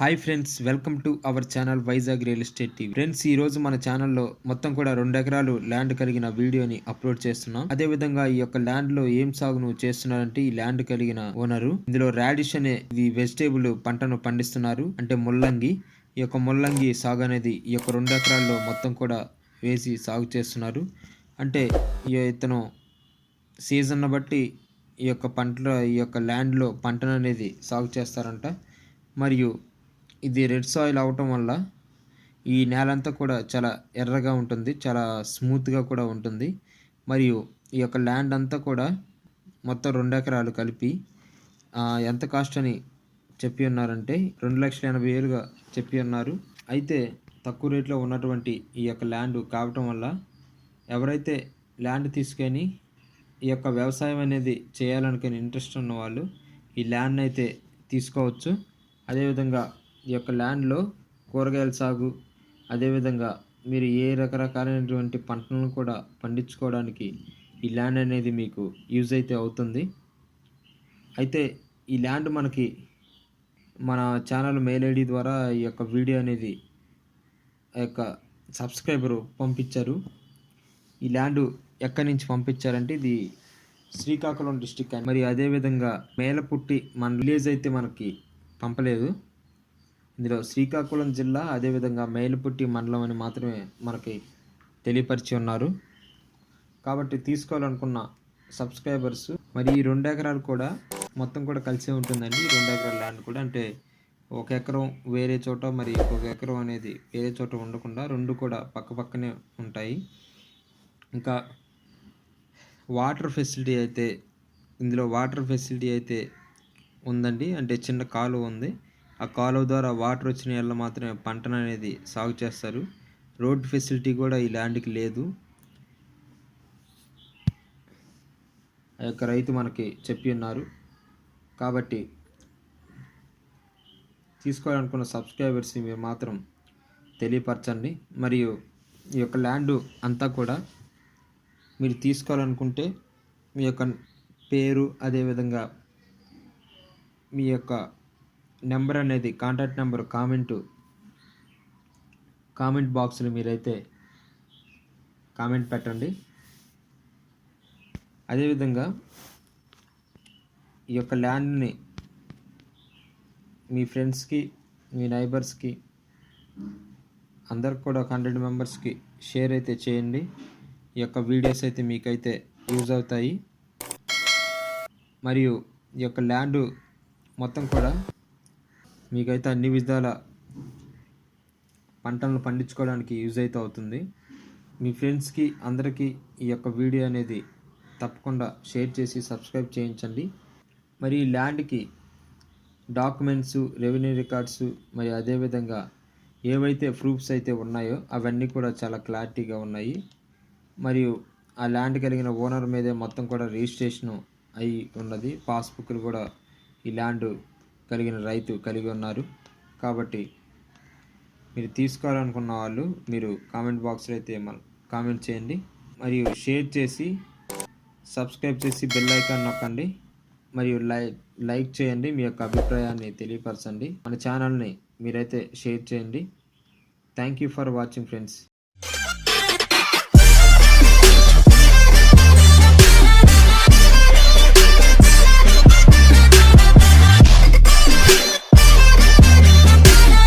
Hi friends welcome to our channel Vizag real estate TV. Friends ఈ రోజు మన ఛానల్లో మొత్తం కూడా రెండు ఎకరాలు ల్యాండ్ కలిగిన వీడియోని అప్లోడ్ చేస్తున్నాం. అదే విధంగా ఈ యొక్క ల్యాండ్లో ఏం సాగును చేస్తున్నారంటే ఈ ల్యాండ్ కలిగిన ఓనరు ఇందులో రాడిష్ అనే ఇది వెజిటేబుల్ పంటను పండిస్తున్నారు. అంటే ముల్లంగి. ఈ యొక్క ముల్లంగి సాగు అనేది ఈ యొక్క రెండు ఎకరాల్లో మొత్తం కూడా వేసి సాగు చేస్తున్నారు. అంటే ఈ ఇతను సీజన్ బట్టి ఈ యొక్క పంటలో ఈ యొక్క ల్యాండ్లో పంటను అనేది సాగు చేస్తారంట. మరియు ఇది రెడ్ సాయిల్ అవటం వల్ల ఈ నేలంతా కూడా చాలా ఎర్రగా ఉంటుంది చాలా స్మూత్గా కూడా ఉంటుంది. మరియు ఈ యొక్క ల్యాండ్ అంతా కూడా మొత్తం రెండు ఎకరాలు కలిపి ఎంత కాస్ట్ అని చెప్పి ఉన్నారంటే రెండు లక్షల ఎనభై వేలుగా చెప్పి ఉన్నారు. అయితే తక్కువ రేట్లో ఉన్నటువంటి ఈ యొక్క ల్యాండ్ కావటం వల్ల ఎవరైతే ల్యాండ్ తీసుకొని ఈ యొక్క వ్యవసాయం అనేది చేయాలనుకుని ఇంట్రెస్ట్ ఉన్న వాళ్ళు ఈ ల్యాండ్ అయితే తీసుకోవచ్చు. అదేవిధంగా ఈ యొక్క ల్యాండ్లో కూరగాయల సాగు అదేవిధంగా మీరు ఏ రకరకాలైనటువంటి పంటలను కూడా పండించుకోవడానికి ఈ ల్యాండ్ అనేది మీకు యూజ్ అయితే అవుతుంది. అయితే ఈ ల్యాండ్ మనకి మన ఛానల్ మెయిల్ ఐడి ద్వారా ఈ యొక్క వీడియో అనేది ఆ యొక్క సబ్స్క్రైబరు పంపించారు. ఈ ల్యాండ్ ఎక్కడి నుంచి పంపించారంటే ఇది శ్రీకాకుళం డిస్టిక్ మరి అదేవిధంగా మేలపుట్టి మన విలేజ్ అయితే మనకి పంపలేదు. ఇందులో శ్రీకాకుళం జిల్లా అదేవిధంగా మేలుపుట్టి మండలం అని మాత్రమే మనకి తెలియపరిచి ఉన్నారు. కాబట్టి తీసుకోవాలనుకున్న సబ్స్క్రైబర్స్ మరి ఈ రెండు ఎకరాలు కూడా మొత్తం కూడా కలిసే ఉంటుందండి. రెండు ఎకరాల ల్యాండ్ కూడా అంటే ఒక ఎకరం వేరే చోట మరి ఒక ఎకరం అనేది వేరే చోట ఉండకుండా రెండు కూడా పక్క పక్కనే ఉంటాయి. ఇంకా వాటర్ ఫెసిలిటీ అయితే ఇందులో వాటర్ ఫెసిలిటీ అయితే ఉందండి. అంటే చిన్న కాలువ ఉంది. ఆ కాలువ ద్వారా వాటర్ వచ్చిన ఏళ్ళ మాత్రమే పంటను అనేది సాగు చేస్తారు. రోడ్ ఫెసిలిటీ కూడా ఈ ల్యాండ్కి లేదు. ఆ యొక్క రైతు మనకి చెప్పి ఉన్నారు. కాబట్టి తీసుకోవాలనుకున్న సబ్స్క్రైబర్స్ని మీరు మాత్రం తెలియపరచండి. మరియు ఈ యొక్క ల్యాండ్ అంతా కూడా మీరు తీసుకోవాలనుకుంటే మీ యొక్క పేరు అదేవిధంగా మీ యొక్క నెంబర్ అనేది కాంటాక్ట్ నెంబర్ కామెంటు కామెంట్ బాక్స్లో మీరైతే కామెంట్ పెట్టండి. అదేవిధంగా ఈ యొక్క ల్యాండ్ని మీ ఫ్రెండ్స్కి మీ నైబర్స్కి అందరికి కూడా ఒక హండ్రెడ్ మెంబర్స్కి షేర్ అయితే చేయండి. ఈ యొక్క వీడియోస్ అయితే మీకైతే యూజ్ అవుతాయి. మరియు ఈ యొక్క ల్యాండ్ మొత్తం కూడా మీకైతే అన్ని విధాల పంటలను పండించుకోవడానికి యూజ్ అయితే అవుతుంది. మీ ఫ్రెండ్స్కి అందరికీ ఈ యొక్క వీడియో అనేది తప్పకుండా షేర్ చేసి సబ్స్క్రైబ్ చేయించండి. మరి ఈ ల్యాండ్కి డాక్యుమెంట్స్ రెవెన్యూ రికార్డ్స్ మరి అదేవిధంగా ఏవైతే ప్రూఫ్స్ అయితే ఉన్నాయో అవన్నీ కూడా చాలా క్లారిటీగా ఉన్నాయి. మరియు ఆ ల్యాండ్ కలిగిన ఓనర్ మీదే మొత్తం కూడా రిజిస్ట్రేషన్ అయి ఉన్నది. పాస్బుక్లు కూడా ఈ ల్యాండ్ కలిగిన రైతు కలిగి ఉన్నారు. కాబట్టి మీరు తీసుకోవాలనుకున్న వాళ్ళు మీరు కామెంట్ బాక్స్లో అయితే కామెంట్ చేయండి. మరియు షేర్ చేసి సబ్స్క్రైబ్ చేసి బెల్ ఐకాన్ నొక్కండి. మరియు లైక్ లైక్ చేయండి. మీ యొక్క అభిప్రాయాన్ని తెలియపరచండి. మన ఛానల్ని మీరైతే షేర్ చేయండి. Thank you for watching friends.